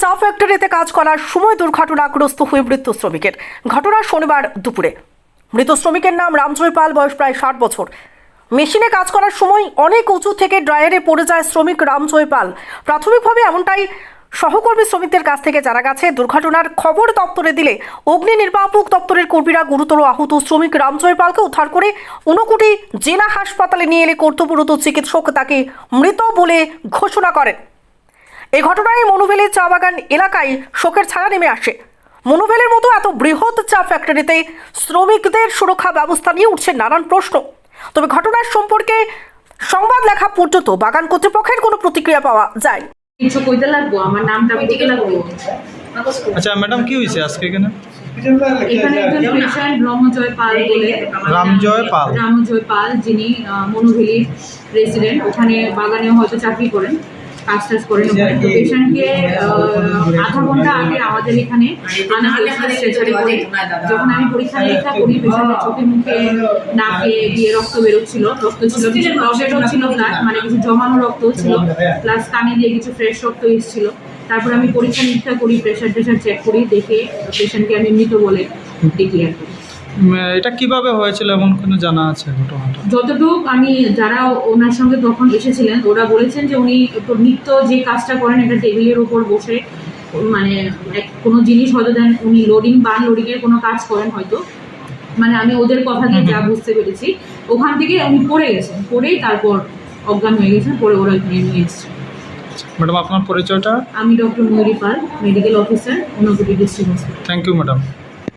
চা ফ্যাক্টরিতে কাজ করার সময় দুর্ঘটনাগ্রস্ত হয়ে মৃত্যু শ্রমিকের। ঘটনা শনিবার দুপুরে। মৃত শ্রমিকের নাম রামজয় পাল, বয়স প্রায় ষাট বছর। মেশিনে কাজ করার সময় অনেক উঁচু থেকে ড্রায়ারে পড়ে যায় শ্রমিক রামজয় পাল। প্রাথমিকভাবে এমনটাই সহকর্মী শ্রমিকদের কাছ থেকে জানা গেছে, দুর্ঘটনার খবর দপ্তরে দিলে অগ্নি নির্বাপক দপ্তরের কর্মীরা গুরুতর আহত শ্রমিক রামজয় পালকে উদ্ধার করে ঊনকোটি জেলা হাসপাতালে নিয়ে এলে কর্তব্যরত চিকিৎসক তাকে মৃত বলে ঘোষণা করেন। এই ঘটনায় মনুভেলের চা বাগান এলাকায় শোকের ছাড়া নেমে আসে। মনুভেলের মতো এত বৃহৎ চা ফ্যাক্টরিতে শ্রমিকদের সুরক্ষা ব্যবস্থা নিয়ে উঠছে নানান প্রশ্ন। তবে ঘটনার সম্পর্কে সংবাদ লেখা পর্যন্ত বাগান কর্তৃপক্ষের কোনো প্রতিক্রিয়া পাওয়া যায়। কিছু কইতে লাগবো? আমার নামটা কইতে লাগবো? আচ্ছা ম্যাডাম কি হয়েছে আজকে এখানে? এখানে একজন পেশেন্ট ব্রহ্মজয় পাল বলে রামজয় পাল। রামজয় পাল যিনি মনুভেলির রেসিডেন্ট। ওখানে বাগানে হয়তো চাকরি করেন। কাজ টাজ করেন ওখানে তো পেশেন্টকে আধা ঘণ্টা আগে আমাদের এখানে আনা হয়েছিল স্ট্রেচারে করে। যখন আমি পরীক্ষা নিরীক্ষা করি পেশেন্টের চোখে মুখে নাকে দিয়ে রক্ত বেরোচ্ছিল রক্ত ছিল কিছু ছিল। ব্লাড মানে কিছু জমানো রক্ত ছিল প্লাস কানে দিয়ে কিছু ফ্রেশ রক্ত এসেছিল। তারপর আমি পরীক্ষা নিরীক্ষা করি প্রেশার টেশার চেক করি দেখে পেশেন্টকে আমি মৃত বলে ডিক্লেয়ার আর উম, এটা কীভাবে হয়েছিল এমন কোনো জানা আছে ঘটনাটা? যতটুক আমি যারা ওনার সঙ্গে তখন এসেছিলেন ওরা বলেছেন যে উনি নিত্য যে কাজটা করেন এটা টেবিলের উপর বসে মানে কোনো জিনিস হয়তো দেন উনি লোডিং বা আনলোডিং এর কোনো কাজ করেন হয়তো। মানে আমি ওদের কথা দিয়ে যা বুঝতে পেরেছি। ওখান থেকে উনি পড়ে গেছেন পড়েই তারপর অজ্ঞান হয়ে গেছেন পরে ওরা নিয়ে এসছে। ম্যাডাম আপনার পরিচয়টা? আমি doctor Mayuri Pal medical officer Unakoti district thank you madam.